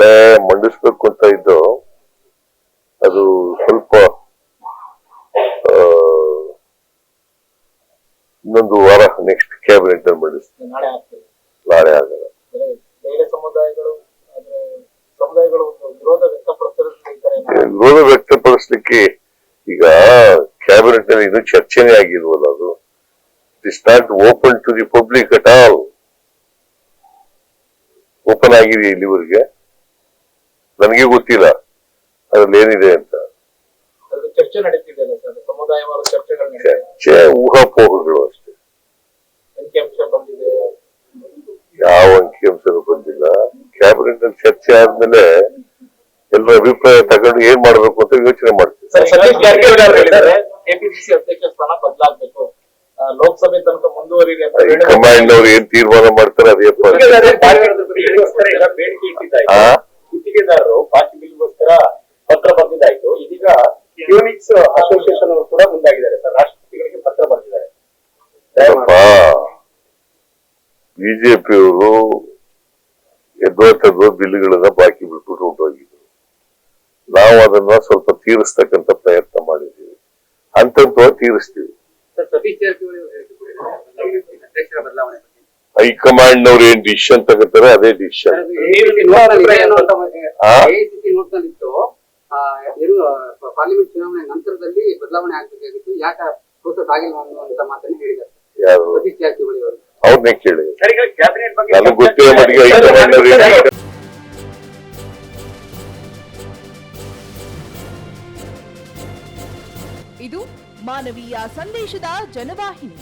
ನಾಳೆ ಮಂಡಿಸ್ಬೇಕು ಅಂತ ಇದ್ದು ಅದು ಸ್ವಲ್ಪ ಇನ್ನೊಂದು ವಾರ ನೆಕ್ಸ್ಟ್ ಕ್ಯಾಬಿನೆಟ್ ಅಲ್ಲಿ ಮಂಡಿಸ್ತೀವಿ ನಾಳೆ ಆಗಲ್ಲ. ವಿರೋಧ ವ್ಯಕ್ತಪಡಿಸ್ಲಿಕ್ಕೆ ಈಗ ಕ್ಯಾಬಿನೆಟ್ನಲ್ಲಿ ಇದು ಚರ್ಚೆನೇ ಆಗಿಲ್ವಲ್ಲ ಅದು? It is not open to the public at all open ಆಗಿದೆ ಇಲ್ಲಿವರೆಗೆ? ನನಗೆ ಗೊತ್ತಿಲ್ಲ. ಅದ್ರಲ್ಲಿ ಏನಿದೆ ಅಂತ. ಚರ್ಚೆ ನಡೀತಿದೆ ಸಮುದಾಯವಾದ ಚರ್ಚೆಗಳು ಚರ್ಚೆ ಊಹಾಪೋಹಗಳು ಅಷ್ಟೇ. ಅಂಕಿಅಂಶ ಬಂದಿದೆ. ಯಾವ ಅಂಕಿಅಂಶನೂ ಬಂದಿಲ್ಲ. ಕ್ಯಾಬಿನೆಟ್ನಲ್ಲಿ ಚರ್ಚೆ ಆದ್ಮೇಲೆ ಎಲ್ಲರ ಅಭಿಪ್ರಾಯ ತಗೊಂಡು ಏನ್ ಮಾಡ್ಬೇಕು ಅಂತ ಯೋಚನೆ ಮಾಡ್ತೀವಿ. ಕೆಪಿಸಿಸಿ ಅಧ್ಯಕ್ಷ ಸ್ಥಾನ ಬದಲಾಗಬೇಕು. ಲೋಕಸಭೆ ತನಕ ಮುಂದುವರಿದೆ. ಹೈಕಮಾಂಡ್ ಅವ್ರು ಏನ್ ತೀರ್ಮಾನ ಮಾಡ್ತಾರೆ ಅದೇ ಬೇಡಿಕೆ ಇಟ್ಟಿದ್ದಾಯ್ತು ಆ? ಗುತ್ತಿಗೆದಾರರು ಬಾಕಿ ಬಿಲ್ಗೋಸ್ಕರ ಪತ್ರ ಬರೆದಿದ್ದಾಯ್ತು. ಇದೀಗ ಯೂನಿಕ್ಸ್ ಅಸೋಸಿಯೇಷನ್ ಅವರು ಕೂಡ ಮುಂದಾಗಿದ್ದಾರೆ ಸರ್. ರಾಷ್ಟ್ರಪತಿಗಳಿಗೆ ಪತ್ರ ಬರೆದಿದ್ದಾರೆ. ಬಿಜೆಪಿಯವರು ಎದ್ವತ್ತದ್ವ ಬಿಲ್ಗಳನ್ನ ಬಾಕಿ ಬಿಟ್ಬಿಟ್ಟು ಹೊರಟೋಗಿದ್ರು. ನಾವು ಅದನ್ನ ಸ್ವಲ್ಪ ತೀರಿಸ್ತಕ್ಕಂತ ಪ್ರಯತ್ನ ಮಾಡಿದ್ದೀವಿ. ಅಂತ ತೀರಿಸ್ತೀವಿ. ಹೈಕಮಾಂಡ್ ನವ್ರು ಏನ್ ಡಿಸಿಷನ್ ತಗೋತಾರೆ ಅದೇ ಡಿಸಿಷನ್ ಪಾರ್ಲಿಮೆಂಟ್ ಚುನಾವಣೆ ನಂತರದಲ್ಲಿ ಬದಲಾವಣೆ ಆಗಬೇಕಾಗಿತ್ತು ಯಾಕೆ ಪ್ರೋಸೆಸ್ ಆಗಿಲ್ಲ ಅನ್ನುವಂತ ಮಾತನ್ನ ಹೇಳಿದ್ದಾರೆ. ಯಾರು? ಸತೀಶ್ ಅವರು. ಅವ್ರನ್ನೇ ಕೇಳಿ. ಕ್ಯಾಬಿನೆಟ್ ಬಗ್ಗೆ ನನಗೆ ಗೊತ್ತಿರೋ ಮಟ್ಟಿಗೆ ಹೈಕಮಾಂಡ್ ನವ್ರು ಹೇಳಿದ್ದಾರೆ? ಇದು ಮಾನವೀಯ ಸಂದೇಶದ ಜನವಾಹಿನಿ.